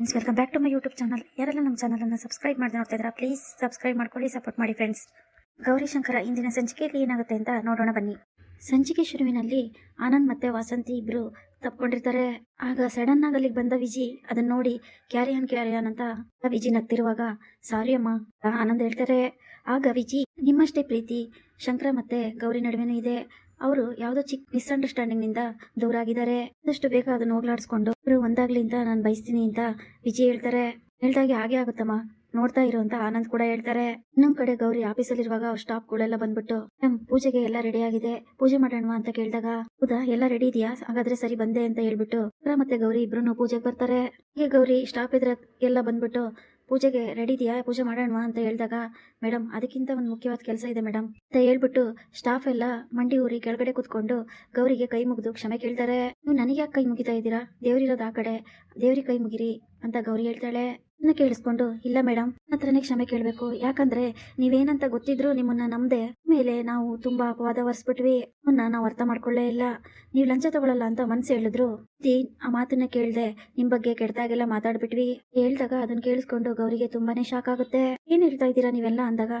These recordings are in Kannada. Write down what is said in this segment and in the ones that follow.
Friends welcome back to my YouTube channel ಯಾರೆಲ್ಲ ನಮ್ಮ ಚಾನಲನ್ನು ಸಬ್ಸ್ಕ್ರೈಬ್ ಮಾಡಿ ನೋಡ್ತಾ ಇದ್ದೀರಾ ಪ್ಲೀಸ್ ಸಬ್ಸ್ಕ್ರೈಬ್ ಮಾಡ್ಕೊಳ್ಳಿ ಸಪೋರ್ಟ್ ಮಾಡಿ ಫ್ರೆಂಡ್ಸ್ ಗೌರಿಶಂಕರ ಇಂದಿನ ಸಂಚಿಕೆಯಲ್ಲಿ ಏನಾಗುತ್ತೆ ಅಂತ ನೋಡೋಣ ಬನ್ನಿ. ಸಂಚಿಕೆ ಶುರುವಿನಲ್ಲಿ ಆನಂದ್ ಮತ್ತೆ ವಾಸಂತಿ ಇಬ್ರು ತಪ್ಕೊಂಡಿರ್ತಾರೆ. ಆಗ ಸಡನ್ ಆಗಿ ಬಂದ ವಿಜಿ ಅದನ್ನ ನೋಡಿ ಕ್ಯಾರಿಯನ್ ಕ್ಯಾರಿಯನ್ ಅಂತ ವಿಜಿ ನಗ್ತಿರುವಾಗ ಸಾರಿ ಅಮ್ಮ ಆನಂದ್ ಹೇಳ್ತಾರೆ. ಆಗ ವಿಜಿ, ನಿಮ್ಮಷ್ಟೇ ಪ್ರೀತಿ, ಶಂಕರ ಮತ್ತೆ ಗೌರಿ ನಡುವೆನೂ ಇದೆ. ಅವರು ಯಾವುದೋ ಚಿಕ್ಕ ಮಿಸ್ಅಂಡರ್ಸ್ಟ್ಯಾಂಡಿಂಗ್ನಿಂದ ದೂರ ಆಗಿದ್ದಾರೆ ಆದಷ್ಟು ಬೇಗ ಅದನ್ನ ಹೋಗ್ಲಾಡಿಸ್ಕೊಂಡು ಇವರು ಒಂದಾಗ್ಲಿ ಅಂತ ನಾನು ಬಯಸ್ತೀನಿ ಅಂತ ವಿಜಯ್ ಹೇಳ್ತಾರೆ. ಹೇಳ್ದಾಗೆ ಹಾಗೆ ಆಗುತ್ತಮ್ಮ. ನೋಡ್ತಾ ಇರೋ ಅಂತ ಆನಂದ್ ಕೂಡ ಹೇಳ್ತಾರೆ. ಇನ್ನೊಂದ್ ಕಡೆ ಗೌರಿ ಆಫೀಸಲ್ಲಿರುವಾಗ ಅವ್ರ ಸ್ಟಾಫ್ ಗಳೆಲ್ಲ ಬಂದ್ಬಿಟ್ಟು ನಮ್ ಪೂಜೆಗೆ ಎಲ್ಲ ರೆಡಿ ಆಗಿದೆ. ಪೂಜೆ ಮಾಡೋಣ ಅಂತ ಕೇಳಿದಾಗ, ಹೌದಾ, ಎಲ್ಲ ರೆಡಿ ಇದೆಯಾ? ಹಾಗಾದ್ರೆ ಸರಿ ಬಂದೆ ಅಂತ ಹೇಳ್ಬಿಟ್ಟು ಮತ್ತೆ ಗೌರಿ ಇಬ್ರು ಪೂಜೆಗೆ ಬರ್ತಾರೆ. ಹೀಗೆ ಗೌರಿ ಸ್ಟಾಪ್ ಇದ್ರೆ ಎಲ್ಲ ಬಂದ್ಬಿಟ್ಟು ಪೂಜೆಗೆ ರೆಡಿ ಇದೆಯಾ? ಪೂಜೆ ಮಾಡೋಣವಾ ಅಂತ ಹೇಳಿದಾಗ ಮೇಡಮ್ ಅದಕ್ಕಿಂತ ಒಂದು ಮುಖ್ಯವಾದ ಕೆಲಸ ಇದೆ ಮೇಡಮ್ ಅಂತ ಹೇಳ್ಬಿಟ್ಟು ಸ್ಟಾಫ್ ಎಲ್ಲ ಮಂಡಿ ಊರಿ ಕೆಳಗಡೆ ಕೂತ್ಕೊಂಡು ಗೌರಿಗೆ ಕೈ ಮುಗಿದು ಕ್ಷಮೆ ಕೇಳ್ತಾರೆ. ನೀವು ನನಗೆ ಯಾಕೆ ಕೈ ಮುಗಿತಾ ಇದ್ದೀರಾ? ದೇವ್ರಿರೋದು ಆ ಕಡೆ. ದೇವ್ರಿಗೆ ಕೈ ಮುಗಿರಿ ಅಂತ ಗೌರಿ ಹೇಳ್ತಾಳೆ. ಅದನ್ನ ಕೇಳಿಸ್ಕೊಂಡು, ಇಲ್ಲ ಮೇಡಮ್ ಹತ್ರನೇ ಕ್ಷಮೆ ಕೇಳಬೇಕು. ಯಾಕಂದ್ರೆ ನೀವೇನಂತ ಗೊತ್ತಿದ್ರು ನಿಮ್ಮನ್ನ ನಮ್ದೆ ಮೇಲೆ ನಾವು ತುಂಬಾ ಅಪವಾದ ಹೊರಿಸ್ಬಿಟ್ವಿ ಅವನ್ನ ನಾವು ಅರ್ಥ ಮಾಡ್ಕೊಳ್ಳೇ ಇಲ್ಲ. ನೀವು ಲಂಚ ತಗೊಳ್ಳಲ್ಲ ಅಂತ ಮನ್ಸು ಹೇಳಿದ್ರು. ಆ ಮಾತನ್ನ ಕೇಳ್ದೆ ನಿಮ್ ಬಗ್ಗೆ ಕೆಡ್ದಾಗೆಲ್ಲ ಮಾತಾಡ್ಬಿಟ್ವಿ. ಹೇಳ್ದಾಗ ಅದನ್ನ ಕೇಳಿಸ್ಕೊಂಡು ಗೌರಿಗೆ ತುಂಬಾನೇ ಶಾಕ್ ಆಗುತ್ತೆ. ಏನ್ ಹೇಳ್ತಾ ಇದ್ದೀರಾ ನೀವೆಲ್ಲ? ಅಂದಾಗ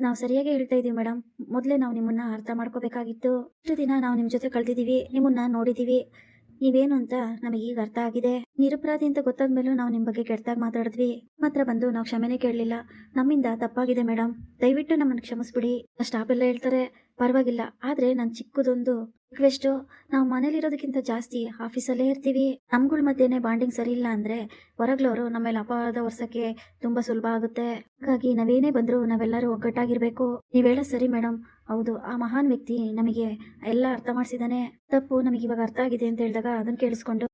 ನಾವು ಸರಿಯಾಗಿ ಹೇಳ್ತಾ ಇದೀವಿ ಮೇಡಮ್ ಮೊದಲೇ ನಾವು ನಿಮ್ಮನ್ನ ಅರ್ಥ ಮಾಡ್ಕೋಬೇಕಾಗಿತ್ತು. ಇಷ್ಟು ದಿನ ನಾವು ನಿಮ್ ಜೊತೆ ಕಳ್ದಿದೀವಿ, ನಿಮ್ಮನ್ನ ನೋಡಿದೀವಿ. ನೀವೇನು ಅಂತ ನಮಗೆ ಈಗ ಅರ್ಥ ಆಗಿದೆ. ನಿರಪರಾಧಿ ಅಂತ ಗೊತ್ತಾದ್ಮೇಲೂ ನಾವು ನಿಮ್ಮ ಬಗ್ಗೆ ಕೆಟ್ಟದಾಗಿ ಮಾತಾಡಿದ್ವಿ. ಮಾತ್ರ ಬಂದು ನಾವು ಕ್ಷಮೆನೆ ಕೇಳಲಿಲ್ಲ. ನಮ್ಮಿಂದ ತಪ್ಪಾಗಿದೆ ಮೇಡಮ್ ದಯವಿಟ್ಟು ನಮ್ಮನ್ನು ಕ್ಷಮಿಸ್ಬಿಡಿ. ಸ್ಟಾಫ್ ಎಲ್ಲ ಹೇಳ್ತಾರೆ. ಪರವಾಗಿಲ್ಲ. ಆದ್ರೆ ನಾನು ಚಿಕ್ಕದೊಂದು ರಿಕ್ವೆಸ್ಟ್ ನಾವು ಮನೇಲಿರೋದಕ್ಕಿಂತ ಜಾಸ್ತಿ ಆಫೀಸಲ್ಲೇ ಇರ್ತೀವಿ. ನಮ್ಗಳ ಮಧ್ಯೆನೆ ಬಾಂಡಿಂಗ್ ಸರಿ ಇಲ್ಲ ಅಂದ್ರೆ ಹೊರಗ್ಲವರು ನಮ್ಮ ಮೇಲೆ ಅಪವಾದ ವರ್ಷಕ್ಕೆ ತುಂಬಾ ಸುಲಭ ಆಗುತ್ತೆ. ಹಾಗಾಗಿ ನಾವೇನೇ ಬಂದ್ರು ನಾವೆಲ್ಲರೂ ಒಗ್ಗಟ್ಟಾಗಿರ್ಬೇಕು. ನೀವ್ ಹೇಳ ಸರಿ ಮೇಡಮ್ ಹೌದು, ಆ ಮಹಾನ್ ವ್ಯಕ್ತಿ ನಮಗೆ ಎಲ್ಲ ಅರ್ಥ ಮಾಡಿಸಿದಾನೆ ತಪ್ಪು ನಮಗೆ ಇವಾಗ ಅರ್ಥ ಆಗಿದೆ ಅಂತ ಹೇಳಿದಾಗ ಅದನ್ನ ಕೇಳಿಸ್ಕೊಂಡು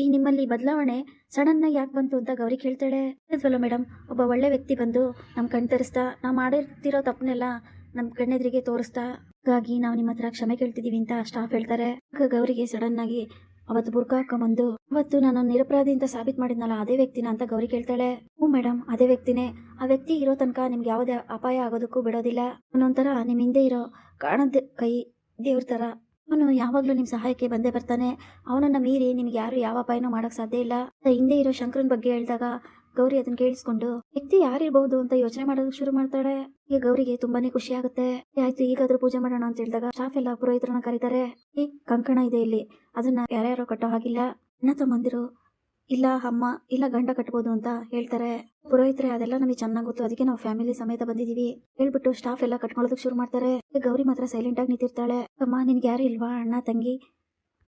ಈ ನಿಮ್ಮಲ್ಲಿ ಬದಲಾವಣೆ ಸಡನ್ ಆಗಿ ಯಾಕೆ ಬಂತು ಅಂತ ಗೌರಿ ಕೇಳ್ತಾಳೆ. ಅಲ್ವಲ್ಲ ಮೇಡಮ್ ಒಬ್ಬ ಒಳ್ಳೆ ವ್ಯಕ್ತಿ ಬಂದು ನಮ್ ಕಣ್ ತರಿಸ್ತಾ, ನಾವು ಮಾಡಿರ್ತಿರೋ ತಪ್ಪನೆಲ್ಲ ನಮ್ ಕಣ್ಣೆದ್ರಿಗೆ ತೋರಿಸ್ತಾ, ಹಾಗಾಗಿ ನಾವು ನಿಮ್ಮ ಹತ್ರ ಕ್ಷಮೆ ಕೇಳ್ತಿದೀವಿ ಅಂತ ಸ್ಟಾಫ್ ಹೇಳ್ತಾರೆ. ಗೌರಿಗೆ ಸಡನ್ ಆಗಿ ಅವತ್ತು ಬುರ್ಕಾ ಹಾಕೊಂಬಂದು ಅವತ್ತು ನಾನು ನಿರಪರಾಧಿ ಅಂತ ಸಾಬೀತ್ ಮಾಡಿದ್ನಲ್ಲ, ಅದೇ ವ್ಯಕ್ತಿನ ಅಂತ ಗೌರಿ ಕೇಳ್ತಾಳೆ. ಹ್ಞೂ ಮೇಡಮ್ ಅದೇ ವ್ಯಕ್ತಿನೇ. ಆ ವ್ಯಕ್ತಿ ಇರೋ ತನಕ ನಿಮ್ಗೆ ಯಾವುದೇ ಅಪಾಯ ಆಗೋದಕ್ಕೂ ಬಿಡೋದಿಲ್ಲ. ಅವನೊಂಥರ ನಿಮ್ ಹಿಂದೆ ಇರೋ ಕಾಣದ ಕೈ ದೇವ್ರ ತರ ಅವನು ಯಾವಾಗ್ಲೂ ನಿಮ್ ಸಹಾಯಕ್ಕೆ ಬಂದೇ ಬರ್ತಾನೆ. ಅವನನ್ನ ಮೀರಿ ನಿಮ್ಗೆ ಯಾರು ಯಾವ ಅಪಾಯನೂ ಮಾಡಕ್ ಸಾಧ್ಯ ಇಲ್ಲ. ಹಿಂದೆ ಇರೋ ಶಂಕರನ್ ಬಗ್ಗೆ ಹೇಳಿದಾಗ ಗೌರಿ ಅದನ್ನ ಕೇಳಿಸ್ಕೊಂಡು, ವ್ಯಕ್ತಿ ಯಾರಿರ್ಬಹುದು ಅಂತ ಯೋಚನೆ ಮಾಡೋದಕ್ಕೆ ಶುರು ಮಾಡ್ತಾಳೆ. ಈಗ ಗೌರಿಗೆ ತುಂಬಾನೇ ಖುಷಿ ಆಗುತ್ತೆ. ಆಯ್ತು, ಈಗಾದ್ರೂ ಪೂಜೆ ಮಾಡೋಣ ಅಂತ ಹೇಳಿದಾಗ ಸ್ಟಾಫ್ ಎಲ್ಲ ಪುರೋಹಿತರನ್ನ ಕರೀತಾರೆ. ಈ ಕಂಕಣ ಇದೆ ಇಲ್ಲಿ. ಅದನ್ನ ಯಾರ್ಯಾರೋ ಕಟ್ಟೋ ಹಾಗಿಲ್ಲ. ಅಣ್ಣ ತಮ್ಮಂದಿರು, ಇಲ್ಲ ಅಮ್ಮ, ಇಲ್ಲ ಗಂಡ ಕಟ್ಬೋದು ಅಂತ ಹೇಳ್ತಾರೆ. ಪುರೋಹಿತರೆ, ಅದೆಲ್ಲ ನಮಗೆ ಚೆನ್ನಾಗಿ ಗೊತ್ತು. ಅದಕ್ಕೆ ನಾವು ಫ್ಯಾಮಿಲಿ ಸಮೇತ ಬಂದಿದೀವಿ. ಹೇಳ್ಬಿಟ್ಟು ಸ್ಟಾಫ್ ಎಲ್ಲ ಕಟ್ಕೊಳ್ಳೋದಕ್ಕೆ ಶುರು ಮಾಡ್ತಾರೆ. ಗೌರಿ ಮಾತ್ರ ಸೈಲೆಂಟ್ ಆಗಿ ನಿಂತಿರ್ತಾಳೆ. ಅಮ್ಮ, ನಿನ್ಗೆ ಯಾರು ಇಲ್ವಾ? ಅಣ್ಣ, ತಂಗಿ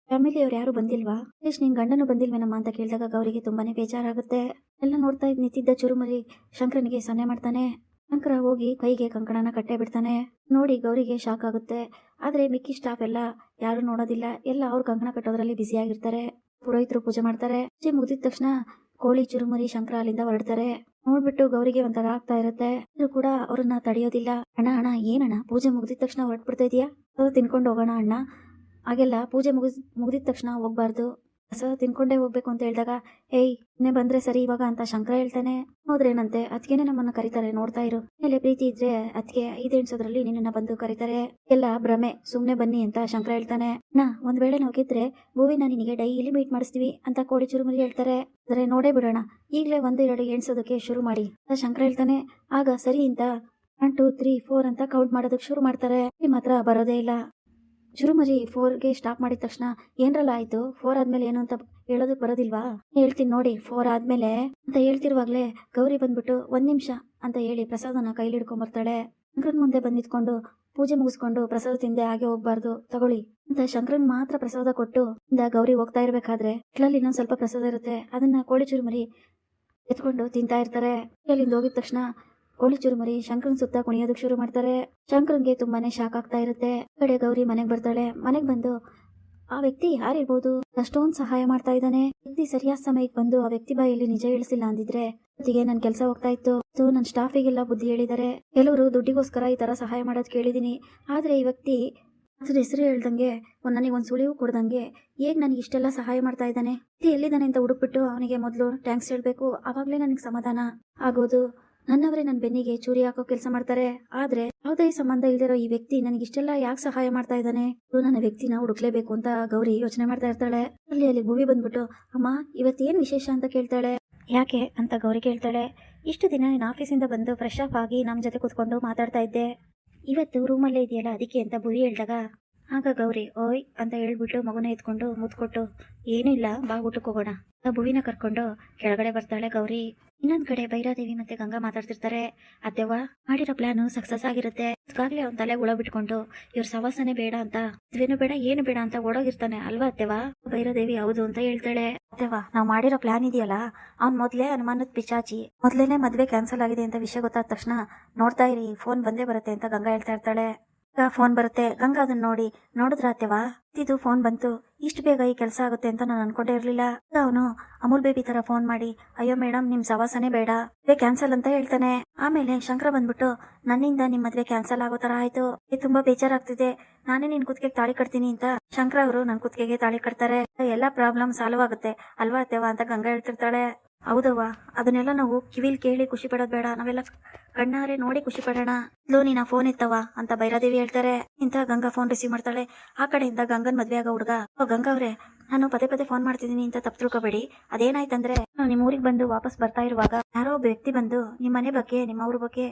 ಫ್ಯಾಮಿಲಿ ಅವ್ರು ಯಾರು ಬಂದಿಲ್ವಾ? ಅಟ್ಲೀಸ್ಟ್ ನಿನ್ ಗಂಡನು ಬಂದಿಲ್ವೇನಮ್ಮ ಅಂತ ಕೇಳಿದಾಗ ಗೌರಿಗೆ ತುಂಬಾನೇ ಬೇಜಾರಾಗುತ್ತೆ. ಎಲ್ಲ ನೋಡ್ತಾ ಇದ್ ನಿಂತಿದ್ದ ಚುರುಮರಿ ಶಂಕರನಿಗೆ ಸನ್ನೆ ಮಾಡ್ತಾನೆ. ಶಂಕರ ಹೋಗಿ ಕೈಗೆ ಕಂಕಣನ ಕಟ್ಟೆ ಬಿಡ್ತಾನೆ. ನೋಡಿ ಗೌರಿಗೆ ಶಾಕ್ ಆಗುತ್ತೆ. ಆದ್ರೆ ಮಿಕ್ಕಿ ಸ್ಟಾಫ್ ಎಲ್ಲ ಯಾರು ನೋಡೋದಿಲ್ಲ. ಎಲ್ಲ ಅವ್ರು ಕಂಕಣ ಕಟ್ಟೋದ್ರಲ್ಲಿ ಬಿಸಿ ಆಗಿರ್ತಾರೆ. ಪುರೋಹಿತರು ಪೂಜೆ ಮಾಡ್ತಾರೆ. ಪೂಜೆ ಮುಗಿದ ತಕ್ಷಣ ಕೋಳಿ, ಚುರುಮುರಿ, ಶಂಕರ ಅಲ್ಲಿಂದ ಹೊರಡ್ತಾರೆ. ನೋಡ್ಬಿಟ್ಟು ಗೌರಿಗೆ ಒಂಥರ ಆಗ್ತಾ ಇರುತ್ತೆ. ಇದು ಕೂಡ ಅವ್ರನ್ನ ತಡೆಯೋದಿಲ್ಲ. ಅಣ್ಣ ಅಣ್ಣ, ಏನಣ್ಣ? ಪೂಜೆ ಮುಗಿದ ತಕ್ಷಣ ಹೊರಟ್ಬಿಡ್ತಾ ಇದೀಯಾ? ತಿನ್ಕೊಂಡು ಹೋಗೋಣ ಅಣ್ಣ. ಹಾಗೆಲ್ಲ ಪೂಜೆ ಮುಗಿಸ್, ಮುಗಿದಿದ ತಕ್ಷಣ ಹೋಗ್ಬಾರ್ದು. ಹೊಸ ತಿನ್ಕೊಂಡೇ ಹೋಗ್ಬೇಕು ಅಂತ ಹೇಳಿದಾಗ ಏಯ್ ಇನ್ನೆ ಬಂದ್ರೆ ಸರಿ ಇವಾಗ ಅಂತ ಶಂಕರ ಹೇಳ್ತಾನೆ. ಹೋದ್ರೇನಂತೆ ಅದಕ್ಕೇನೆ ನಮ್ಮನ್ನ ಕರೀತಾರೆ, ನೋಡ್ತಾ ಇರು. ಮೇಲೆ ಪ್ರೀತಿ ಇದ್ರೆ ಅದಕ್ಕೆ ಐದು ಎಣ್ಸೋದ್ರಲ್ಲಿ ನಿನ್ನ ಬಂದು ಕರೀತಾರೆ. ಎಲ್ಲ ಭ್ರಮೆ, ಸುಮ್ನೆ ಬನ್ನಿ ಅಂತ ಶಂಕರ ಹೇಳ್ತಾನೆ. ನಾ, ಒಂದ್ ವೇಳೆ ನಾವು ಗೆದ್ರೆ ಭೂವಿನ ನಿನಗೆ ಡೈಲಿ ಮೀಟ್ ಮಾಡಿಸ್ತೀವಿ ಅಂತ ಕೋಳಿ ಚುರುಮುರಿ ಹೇಳ್ತಾರೆ. ಆದ್ರೆ ನೋಡೇ ಬಿಡೋಣ. ಈಗಲೇ ಒಂದು ಎರಡು ಎಣ್ಸೋದಕ್ಕೆ ಶುರು ಮಾಡಿ ಅಂತ ಶಂಕರ ಹೇಳ್ತಾನೆ. ಆಗ ಸರಿ ಅಂತ ಒನ್ ಟೂ ತ್ರೀ ಫೋರ್ ಅಂತ ಕೌಂಟ್ ಮಾಡೋದಕ್ಕೆ ಶುರು ಮಾಡ್ತಾರೆ. ಮಾತ್ರ ಬರೋದೇ ಇಲ್ಲ. ಚುರುಮರಿ ಫೋರ್ಗೆ ಸ್ಟಾಪ್ ಮಾಡಿದ ತಕ್ಷಣ ಏನ್ರಲ್ಲ ಆಯ್ತು? ಫೋರ್ ಆದ್ಮೇಲೆ ಏನು ಅಂತ ಹೇಳೋದಕ್ ಬರೋದಿಲ್ವಾ? ಹೇಳ್ತೀನಿ ನೋಡಿ ಫೋರ್ ಆದ್ಮೇಲೆ ಅಂತ ಹೇಳ್ತಿರುವಾಗ್ಲೇ ಗೌರಿ ಬಂದ್ಬಿಟ್ಟು ಒಂದ್ ನಿಮಿಷ ಅಂತ ಹೇಳಿ ಪ್ರಸಾದನ ಕೈಲಿ ಹಿಡ್ಕೊಂಡ್ ಬರ್ತಾಳೆ ಶಂಕರನ್ ಮುಂದೆ ಬಂದ್ ನಿಂತ್ಕೊಂಡು ಪೂಜೆ ಮುಗಿಸ್ಕೊಂಡು ಪ್ರಸಾದ ತಿಂದೆ ಹಾಗೆ ಹೋಗ್ಬಾರ್ದು, ತಗೊಳ್ಳಿ ಅಂತ ಶಂಕರನ್ ಮಾತ್ರ ಪ್ರಸಾದ ಕೊಟ್ಟು ಇಂದ ಗೌರಿ ಹೋಗ್ತಾ ಇರ್ಬೇಕಾದ್ರೆ ಇಟ್ಲಲ್ಲಿ ಇನ್ನೊಂದ್ ಸ್ವಲ್ಪ ಪ್ರಸಾದ ಇರುತ್ತೆ. ಅದನ್ನ ಕೋಳಿ ಚುರುಮರಿ ಎತ್ಕೊಂಡು ತಿಂತಾ ಇರ್ತಾರೆ. ಅಲ್ಲಿಂದ ಹೋಗಿದ ತಕ್ಷಣ ಕೋಳಿ ಚುರುಮರಿ ಶಂಕರನ್ ಸುತ್ತ ಕುಣಿಯೋದಕ್ಕೆ ಶುರು ಮಾಡ್ತಾರೆ. ಶಂಕರನ್ಗೆ ತುಂಬಾನೇ ಶಾಕ್ ಆಗ್ತಾ ಇರುತ್ತೆ. ಕಡೆ ಗೌರಿ ಮನೆಗ್ ಬರ್ತಾಳೆ. ಮನೆಗ್ ಬಂದು, ಆ ವ್ಯಕ್ತಿ ಯಾರಿರ್ಬೋದು? ಅಷ್ಟೊಂದ್ ಸಹಾಯ ಮಾಡ್ತಾ ಇದ್ದಾನೆ. ವ್ಯಕ್ತಿ ಸರಿಯಾದ ಸಮಯಕ್ಕೆ ಬಂದು ಆ ವ್ಯಕ್ತಿ ಬಾಯಲ್ಲಿ ನಿಜ ಇಳಿಸಿಲ್ಲ ಅಂದಿದ್ರೆ ಜೊತೆಗೆ ನನ್ ಕೆಲಸ ಹೋಗ್ತಾ ಇತ್ತು. ನನ್ ಸ್ಟಾಫಿಗೆಲ್ಲ ಬುದ್ಧಿ ಹೇಳಿದ್ದಾರೆ. ಕೆಲವರು ದುಡ್ಡಿಗೋಸ್ಕರ ಈ ತರ ಸಹಾಯ ಮಾಡೋದ್ ಕೇಳಿದೀನಿ ಆದ್ರೆ ಈ ವ್ಯಕ್ತಿ ಅದ್ರ ಹೆಸರು ಹೇಳ್ದಂಗೆ ನನಗೆ ಒಂದ್ ಸುಳಿವು ಕೊಡ್ದಂಗೆ ಹೇಗ್ ನನಗೆ ಇಷ್ಟೆಲ್ಲ ಸಹಾಯ ಮಾಡ್ತಾ ಇದ್ದಾನೆ? ಎಲ್ಲಿದ್ದಾನೆ ಅಂತ ಹುಡುಕ್ಬಿಟ್ಟು ಅವನಿಗೆ ಮೊದಲು ಟ್ಯಾಂಕ್ಸ್ ಹೇಳ್ಬೇಕು. ಅವಾಗ್ಲೇ ನನಗೆ ಸಮಾಧಾನ ಆಗೋದು. ನನ್ನವರೇ ನನ್ನ ಬೆನ್ನಿಗೆ ಚೂರಿ ಹಾಕೋ ಕೆಲಸ ಮಾಡ್ತಾರೆ. ಆದ್ರೆ ಯಾವುದೇ ಸಂಬಂಧ ಇಲ್ದಿರೋ ಈ ವ್ಯಕ್ತಿ ನನಗೆ ಇಷ್ಟೆಲ್ಲ ಯಾಕೆ ಸಹಾಯ ಮಾಡ್ತಾ ಇದ್ದಾನೆ? ಇದು ನನ್ನ ವ್ಯಕ್ತಿನ ಹುಡುಕ್ಲೇಬೇಕು ಅಂತ ಗೌರಿ ಯೋಚನೆ ಮಾಡ್ತಾ ಇರ್ತಾಳೆ. ಅಲ್ಲಿ ಅಲ್ಲಿ ಭೂಮಿ ಬಂದ್ಬಿಟ್ಟು, ಅಮ್ಮ, ಇವತ್ತೇನ್ ವಿಶೇಷ ಅಂತ ಕೇಳ್ತಾಳೆ? ಯಾಕೆ? ಅಂತ ಗೌರಿ ಕೇಳ್ತಾಳೆ. ಇಷ್ಟು ದಿನ ನೀನು ಆಫೀಸಿಂದ ಬಂದು ಫ್ರೆಶ್ ಅಪ್ ಆಗಿ ನಮ್ಮ ಜೊತೆ ಕೂತ್ಕೊಂಡು ಮಾತಾಡ್ತಾ ಇದ್ದೆ. ಇವತ್ತು ರೂಮಲ್ಲೇ ಇದೆಯಲ್ಲ, ಅದಕ್ಕೆ ಅಂತ ಭುವಿ ಹೇಳ್ದಾಗ, ಆಗ ಗೌರಿ, ಓಯ್, ಅಂತ ಹೇಳ್ಬಿಟ್ಟು ಮಗುನ ಎತ್ಕೊಂಡು ಮುತ್ಕೊಟ್ಟು ಏನಿಲ್ಲ ಬಾ ಊಟಕ್ಕೆ ಹೋಗೋಣ. ಆ ಭುವಿನ ಕರ್ಕೊಂಡು ಕೆಳಗಡೆ ಬರ್ತಾಳೆ ಗೌರಿ. ಇನ್ನೊಂದ್ ಕಡೆ ಭೈರಾದೇವಿ ಮತ್ತೆ ಗಂಗಾ ಮಾತಾಡ್ತಿರ್ತಾರೆ. ಅತ್ತೆವ್ವ, ಮಾಡಿರೋ ಪ್ಲಾನ್ ಸಕ್ಸಸ್ ಆಗಿರುತ್ತೆ. ಅದಕ್ಕಾಗ್ಲೇ ಅವ್ನ ತಲೆ ಹುಳ ಬಿಟ್ಕೊಂಡು ಇವ್ರ ಸವಾಸನೆ ಬೇಡ ಅಂತ. ಇದ್ವೇನು ಬೇಡ, ಏನು ಬೇಡ ಅಂತ ಓಡೋಗಿರ್ತಾನೆ ಅಲ್ವಾ ಅತ್ತೆವಾ ಭೈರಾದೇವಿ ಹೌದು ಅಂತ ಹೇಳ್ತಾಳೆ. ಅತ್ತೆವಾ ನಾವು ಮಾಡಿರೋ ಪ್ಲಾನ್ ಇದೆಯಲ್ಲ? ಅವ್ನ್ ಮೊದ್ಲೇ ಅನುಮಾನದ ಪಿಚಾಚಿ ಮೊದ್ಲೇನೆ ಮದ್ವೆ ಕ್ಯಾನ್ಸಲ್ ಆಗಿದೆ ಅಂತ ವಿಷಯ ಗೊತ್ತಾದ ತಕ್ಷಣ ನೋಡ್ತಾ ಇರಿ ಫೋನ್ ಬಂದೇ ಬರುತ್ತೆ ಅಂತ ಗಂಗಾ ಹೇಳ್ತಾ ಇರ್ತಾಳೆ. ಫೋನ್ ಬರುತ್ತೆ. ಗಂಗಾ ಅದನ್ನ ನೋಡಿ ನೋಡಿದ್ರ ಇದು ಫೋನ್ ಬಂತು. ಇಷ್ಟು ಬೇಗ ಈ ಕೆಲಸ ಆಗುತ್ತೆ ಅಂತ ನಾನು ಅನ್ಕೊಂಡೇ ಇರ್ಲಿಲ್ಲ. ಅವನು, ಅಮೂಲ್ ಬೇಬಿ ತರ ಫೋನ್ ಮಾಡಿ. ಅಯ್ಯೋ ಮೇಡಮ್ ನಿಮ್ ಸವಾಸನೆ ಬೇಡ. ಮದ್ವೆ ಕ್ಯಾನ್ಸಲ್ ಅಂತ ಹೇಳ್ತಾನೆ. ಆಮೇಲೆ ಶಂಕರ ಬಂದ್ಬಿಟ್ಟು, ನನ್ನಿಂದ ನಿಮ್ ಮದ್ವೆ ಕ್ಯಾನ್ಸಲ್ ಆಗೋ ತರ ಆಯ್ತು. ಇದು ತುಂಬಾ ಬೇಜಾರಾಗ್ತಿದೆ. ನಾನೇ ನಿನ್ ಕುತ್ತಿಗೆ ತಾಳಿ ಕಟ್ತೀನಿ ಅಂತ ಶಂಕರ ಅವರು ನನ್ ಕುತ್ತಿಗೆಗೆ ತಾಳಿ ಕಟ್ತಾರೆ. ಎಲ್ಲಾ ಪ್ರಾಬ್ಲಮ್ ಸಾಲ್ವ್ ಆಗುತ್ತೆ. ಅಲ್ವಾ ಅತ್ತೆವಾ ಅಂತ ಗಂಗಾ ಹೇಳ್ತಿರ್ತಾಳೆ. ಹೌದವ್ವ, ಅದನ್ನೆಲ್ಲ ನಾವು ಕಿವಿಲ್ ಕೇಳಿ ಖುಷಿ ಪಡೋದ್ ಬೇಡ, ನಾವೆಲ್ಲ ಕಣ್ಣಾರೆ ನೋಡಿ ಖುಷಿ ಪಡೋಣ. ಲೋ, ನೀನ ಫೋನ್ ಇತ್ತವ ಅಂತ ಭೈರಾದೇವಿ ಹೇಳ್ತಾರೆ. ಇಂತ ಗಂಗಾ ಫೋನ್ ರಿಸೀವ್ ಮಾಡ್ತಾಳೆ. ಆ ಕಡೆಯಿಂದ ಗಂಗನ್ ಮದ್ವೆ ಆಗೋ ಹುಡ್ಗ. ಓ, ಗಂಗಾ ಅವ್ರೆ ನಾನು ಪದೇ ಪದೇ ಫೋನ್ ಮಾಡ್ತಿದ್ದೀನಿ ಅಂತ ತಪ್ಪು ತಿಳ್ಕೊಬೇಡಿ. ಅದೇನಾಯ್ತಂದ್ರೆ ನಾವು ನಿಮ್ಮ ಊರಿಗೆ ಬಂದು ವಾಪಸ್ ಬರ್ತಾ ಇರುವಾಗ ಯಾರೋ ಒಬ್ಬ ವ್ಯಕ್ತಿ ಬಂದು ನಿಮ್ಮ ಮನೆ ಬಗ್ಗೆ, ನಿಮ್ಮ ಊರ ಬಗ್ಗೆ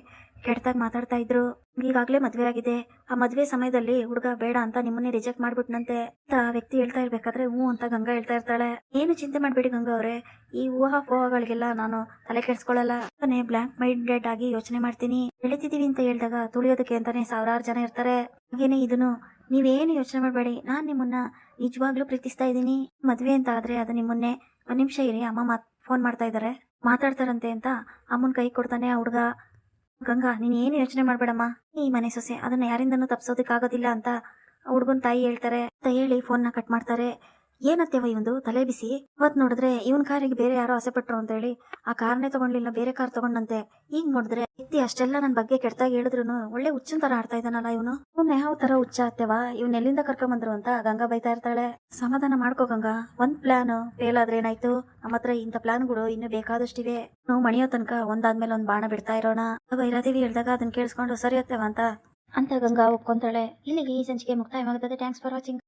ಕೆಟ್ಟದಾಗ ಮಾತಾಡ್ತಾ ಇದ್ರು. ಈಗಾಗ್ಲೇ ಮದ್ವೆ ಆಗಿದೆ. ಆ ಮದ್ವೆ ಸಮಯದಲ್ಲಿ ಹುಡುಗ ಬೇಡ ಅಂತ ನಿಮ್ಮನ್ನೇ ರಿಜೆಕ್ಟ್ ಮಾಡ್ಬಿಟ್ನಂತೆ ಅಂತ ಆ ವ್ಯಕ್ತಿ ಹೇಳ್ತಾ ಇರ್ಬೇಕಾದ್ರೆ ಹ್ಞೂ ಅಂತ ಗಂಗಾ ಹೇಳ್ತಾ ಇರ್ತಾಳೆ. ಏನು ಚಿಂತೆ ಮಾಡ್ಬೇಡಿ ಗಂಗಾ ಅವ್ರೆ. ಈ ಊಹಾ ಫೋಹಗಳಿಗೆಲ್ಲ ನಾನು ತಲೆ ಕೆಡ್ಸ್ಕೊಳ್ಳಲ್ಲ ಅಂತಾನೆ ಬ್ಲಾಂಕ್ ಮೈಂಡೆಡ್ ಆಗಿ ಯೋಚನೆ ಮಾಡ್ತೀನಿ. ಬೆಳಿತಿದೀವಿ ಅಂತ ಹೇಳಿದಾಗ ತುಳಿಯೋದಕ್ಕೆ ಅಂತಾನೆ ಸಾವಿರಾರು ಜನ ಇರ್ತಾರೆ. ಹಾಗೇನೆ ಇದನ್ನು ನೀವೇನು ಯೋಚನೆ ಮಾಡಬೇಡಿ. ನಾನು ನಿಮ್ಮನ್ನ ನಿಜವಾಗ್ಲೂ ಪ್ರೀತಿಸ್ತಾ ಇದ್ದೀನಿ. ಮದ್ವೆ ಅಂತ ಆದ್ರೆ ಅದು ನಿಮ್ಮನ್ನೇ ಒಂದ್ ನಿಮಿಷ ಇರಿ. ಅಮ್ಮ ಮಾತ್ ಫೋನ್ ಮಾಡ್ತಾ ಇದ್ದಾರೆ ಮಾತಾಡ್ತಾರಂತೆ ಅಂತ ಅಮ್ಮನ್ ಕೈ ಕೊಡ್ತಾನೆ ಆ ಹುಡುಗ. ಗಂಗಾ, ನೀನ್ ಏನು ಯೋಚನೆ ಮಾಡ್ಬೇಡಮ್ಮ. ಈ ಮನೆ ಸೊಸೆ ಅದನ್ನ ಯಾರಿಂದನೂ ತಪ್ಸೋದಕ್ಕಾಗೋದಿಲ್ಲ ಅಂತ ಹುಡುಗನ ತಾಯಿ ಹೇಳ್ತಾರೆ. ಅಂತ ಹೇಳಿ ಫೋನ್ನ ಕಟ್ ಮಾಡ್ತಾರೆ. ಏನತ್ತೇವ ಇವಂದು ತಲೆ ಬಿಸಿ? ಅವತ್ ನೋಡಿದ್ರೆ ಇವನ್ ಕಾರಿಗೆ ಬೇರೆ ಯಾರೋ ಆಸೆ ಪಟ್ರು ಅಂತ ಹೇಳಿ ಆ ಕಾರ್ನೇ ತಗೊಂಡಿಲ್ಲ, ಬೇರೆ ಕಾರ್ ತಗೊಂಡಂತೆ. ಈಗ ನೋಡಿದ್ರೆ ವ್ಯಕ್ತಿ ಅಷ್ಟೆಲ್ಲ ನನ್ ಬಗ್ಗೆ ಕೆಟ್ಟದಾಗಿ ಹೇಳಿದ್ರು ಒಳ್ಳೆ ಹುಚ್ಚನ್ ತರ ಆಡ್ತಾ ಇದ್ದಾನಲ್ಲ ಇವನು. ಇವ್ನ ಯಾವ ತರ ಹುಚ್ಚ ಅತ್ತೆವಾ? ಇವ್ನ ಎಲ್ಲಿಂದ ಕರ್ಕೊಂಡ್ ಬಂದ್ರು ಅಂತ ಗಂಗಾ ಬೈತಾ ಇರ್ತಾಳೆ. ಸಮಾಧಾನ ಮಾಡ್ಕೋ ಗಂಗಾ. ಒಂದ್ ಪ್ಲಾನ್ ಫೇಲ್ ಆದ್ರೆ ಏನಾಯ್ತು? ನಮ್ಮ ಹತ್ರ ಇಂತ ಪ್ಲಾನ್ಗಳು ಇನ್ನು ಬೇಕಾದಷ್ಟಿವೆ ನಾವು ಮಣಿಯೋ ತನಕ ಒಂದಾದ್ಮೇಲೆ ಒಂದ್ ಬಾಣ ಬಿಡ್ತಾ ಇರೋಣ. ಭೈರಾದೇವಿ ಹೇಳ್ದಾಗ ಅದನ್ನ ಕೇಳಿಸ್ಕೊಂಡು ಸರಿ ಅತ್ತೆವ ಅಂತ. ಅಂತ ಗಂಗಾ ಒಪ್ಕೊಂತಾಳೆ. ಇಲ್ಲಿಗೆ ಈ ಸಂಚಿಕೆ ಮುಕ್ತಾಯವಾಗುತ್ತದೆ ಥ್ಯಾಂಕ್ಸ್ ಫಾರ್ ವಾಚಿಂಗ್